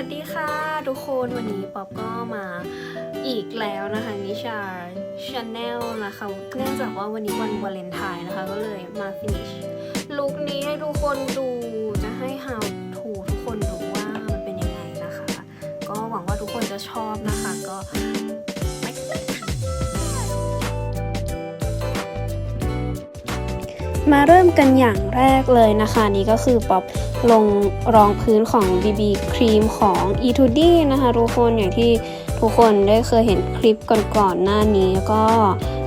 วัสดีค่ะทุกคนวันนี้ป๊อปก็มาอีกแล้วนะคะนิชาชาแนลนะคะเนื่องจากว่าวันนี้วันวาเลนไทน์นะคะ ก็เลยมาฟินิชลุคนี้ให้ทุกคนดูจะให้ how to ทุกคนดูว่ามันเป็นยังไงนะคะ ก็หวังว่าทุกคนจะชอบนะคะ ก็ มาเริ่มกันอย่างแรกเลยนะคะ นี่ก็คือป๊อปลงรองพื้นของ BB ครีมของ e 2 d นะคะทุกคนอย่างที่ทุกคนได้เคยเห็นคลิปก่อนๆหน้านี้แล้วก็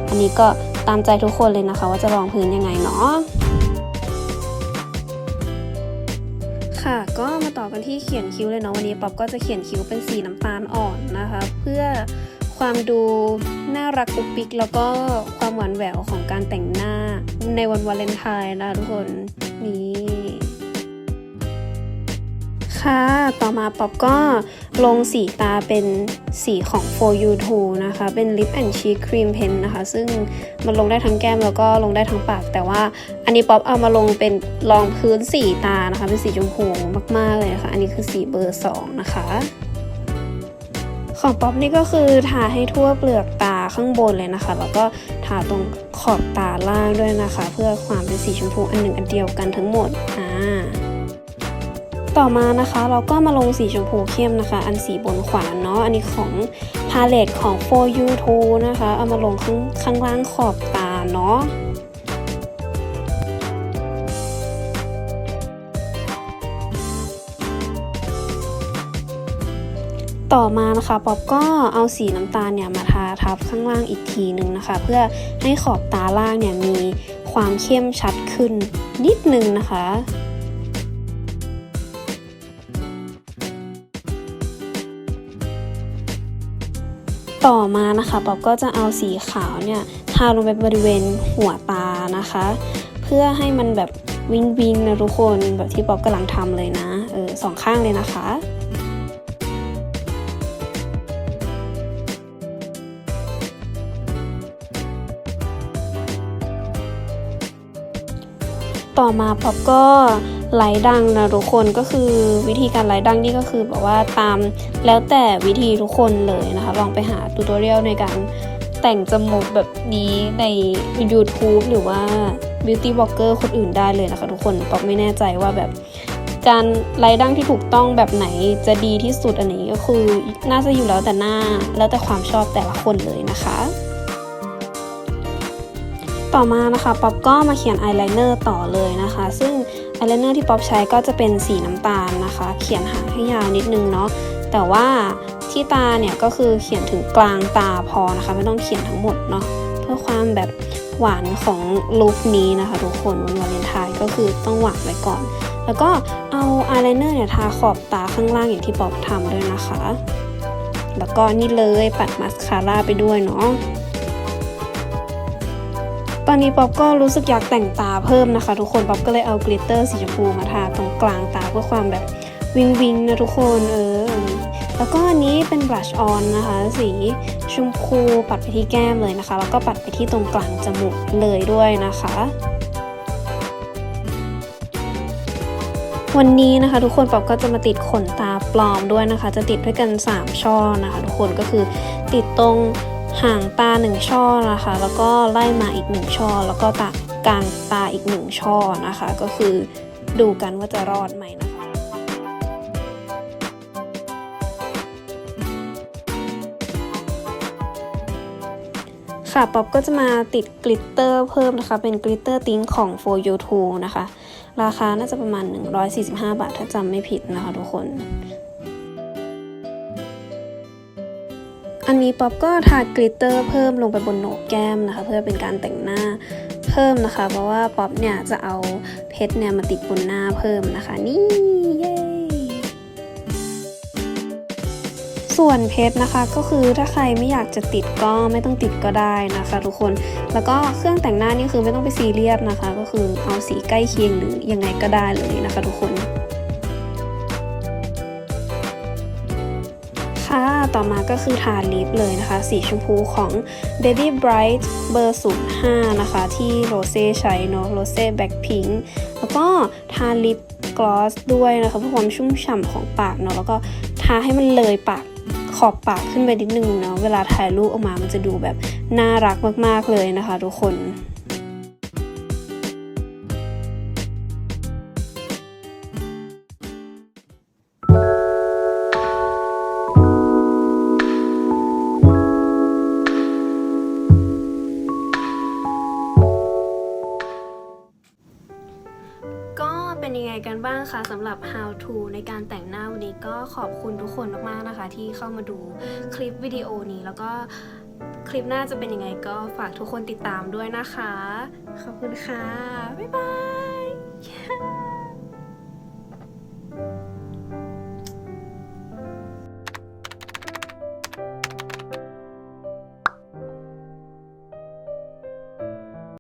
อันนี้ก็ตามใจทุกคนเลยนะคะ ว่าจะรองพื้นยังไงเนาะค่ะก็มาต่อกันที่เขียนคิ้วเลยเนาะวันนี้ป๊อปก็จะเขียนคิ้วเป็นสีน้ำตาลอ่อนนะคะ เพื่อความดู น่ารักปุกปิกแล้วก็ความหวานแหววของการแต่งหน้าในวันวาเลนไทน์นะทุกคนนี่ค่ะ ต่อมาป๊อปก็ลงสีตาเป็นสีของ for you t o นะคะ เป็น Lip and Cheek Cream Pen นะคะ ซึ่งมันลงได้ทั้งแก้มแล้วก็ลงได้ทั้งปาก แต่ว่าอันนี้ป๊อปเอามาลงเป็นรองพื้นสีตานะคะ เป็นสีชมพูมาก ๆ เลยนะคะ อันนี้คือสีเบอร์ 2 นะคะ ของป๊อปนี่ก็คือทาให้ทั่วเปลือกตา ข้างบนเลยนะคะ แล้วก็ทาตรงขอบตาล่างด้วยนะคะ เพื่อความเป็นสีชมพูอันหนึ่งอันเดียวกันทั้งหมดอ่าต่อมานะคะเราก็มาลงสีชมพูเข้มนะคะ อันสีบนขวาเนาะอันนี้ของพาเลตของ For You t o นะคะ เอามาลงข้างข้างล่างขอบตาเนาะ ต่อมานะคะป๊อปก็เอาสีน้ำตาลเนี่ยมาทาทับข้างล่างอีกทีหนึ่งนะคะ เพื่อให้ขอบตาล่างเนี่ยมีความเข้มชัดขึ้นนิดนึงนะคะต่อมานะคะป๊อปก็จะเอาสีขาวเนี่ยทาลงไปบริเวณหัวตานะคะ เพื่อให้มันแบบวิงวิงนะทุกคนแบบที่ป๊อปกำลังทำเลยนะเออสองข้างเลยนะคะ ต่อมาป๊อปก็ไลท์ดังนะทุกคนก็คือวิธีการไลท์ดังนี่ก็คือแบบว่าตามแล้วแต่วิธีทุกคนเลยนะคะ ลองไปหาตูตอเรียลในการแต่งจมูกแบบนี้ใน YouTube หรือว่า Beauty Blogger คนอื่นได้เลยนะคะทุกคนป๊อปไม่แน่ใจว่าแบบการไลท์ดังที่ถูกต้องแบบไหนจะดีที่สุดอันนี้ก็คือ น่าจะอยู่แล้วแต่หน้าแล้วแต่ความชอบแต่ละคนเลยนะคะ ต่อมานะคะป๊อปก็มาเขียนอายไลเนอร์ต่อเลยนะคะ ซึ่งอายไลเนอร์ที่ป๊อปใช้ก็จะเป็นสีน้ำตาลนะคะ เขียนหางให้ยาวนิดนึงเนาะแต่ว่าที่ตาเนี่ยก็คือเขียนถึงกลางตาพอนะคะ ไม่ต้องเขียนทั้งหมดเนาะเพื่อความแบบหวานของลุคนี้นะคะ ทุกคนวันวาเลนไทน์ก็คือต้องหวานไว้ก่อน แล้วก็เอาอายไลเนอร์เนี่ยทาขอบตาข้างล่างอย่างที่ป๊อปทำด้วยนะคะ แล้วก็นี่เลยปัดมาสคาร่าไปด้วยเนาะ อนนี้ป๊อปก็รู้สึกอยากแต่งตาเพิ่มนะคะ ทุกคนป๊อปก็เลยเอากลิตเตอร์สีชมพูมาทาตรงกลางตาเพื่อความแบบวิงวิงนะทุกคนเออ แล้วก็อันนี้เป็นบลัชออนนะคะ สีชมพูปัดไปที่แก้มเลยนะคะ แล้วก็ปัดไปที่ตรงกลางจมูกเลยด้วยนะคะวันนี้นะคะทุกคนป๊อปก็จะมาติดขนตาปลอมด้วยนะคะ จะติดด้วยกัน 3 ช่อนะคะ ทุกคนก็คือติดตรง ห่างตา1ช่อนะคะ แล้วก็ไล่มาอีก 1ช่อแล้วก็ตากกลางตาอีก 1ช่อนะคะ ก็คือดูกันว่าจะรอดไหมนะคะค่ะ ป๊อปก็จะมาติดกลิตเตอร์เพิ่มนะคะ เป็นกลิตเตอร์ติ้งของ for you t o นะคะ ราคาน่าจะประมาณ 145 บาท ถ้าจำไม่ผิดนะคะทุกคน อันนี้ป๊อปก็ทากลิตเตอร์เพิ่มลงไปบนโหนกแก้มนะคะ เพื่อเป็นการแต่งหน้าเพิ่มนะคะ เพราะว่าป๊อปเนี่ยจะเอาเพชรเนี่ยมาติดบนหน้าเพิ่มนะคะ นี่เย้ส่วนเพชรนะคะก็คือถ้าใครไม่อยากจะติดก็ไม่ต้องติดก็ได้นะคะ ทุกคนแล้วก็เครื่องแต่งหน้านี่คือไม่ต้องไปซีเรียสนะคะ ก็คือเอาสีใกล้เคียงหรือยังไงก็ได้เลยนะคะ ทุกคน ค่ะ ต่อมาก็คือทาลิปเลยนะคะ สีชมพูของ Baby Bright เบอร์ 05 นะคะ ที่โรเซ่ใช้เนาะโรเซ่แบ็คพิงแล้วก็ทาลิปกลอสด้วยนะคะเพื่อความชุ่มฉ่ำของปากเนาะแล้วก็ทาให้มันเลยปากขอบปากขึ้นไปนิดนึงเนาะเวลาถ่ายรูปออกมามันจะดูแบบน่ารักมากๆเลยนะคะทุกคน บ้างคะสำหรับ how to ในการแต่งหน้าวันนี้ก็ขอบคุณทุกคนมากๆนะคะ ที่เข้ามาดูคลิปวิดีโอนี้แล้วก็คลิปหน้าจะเป็นยังไงก็ฝากทุกคนติดตามด้วยนะคะ ขอบคุณค่ะ บ๊ายบาย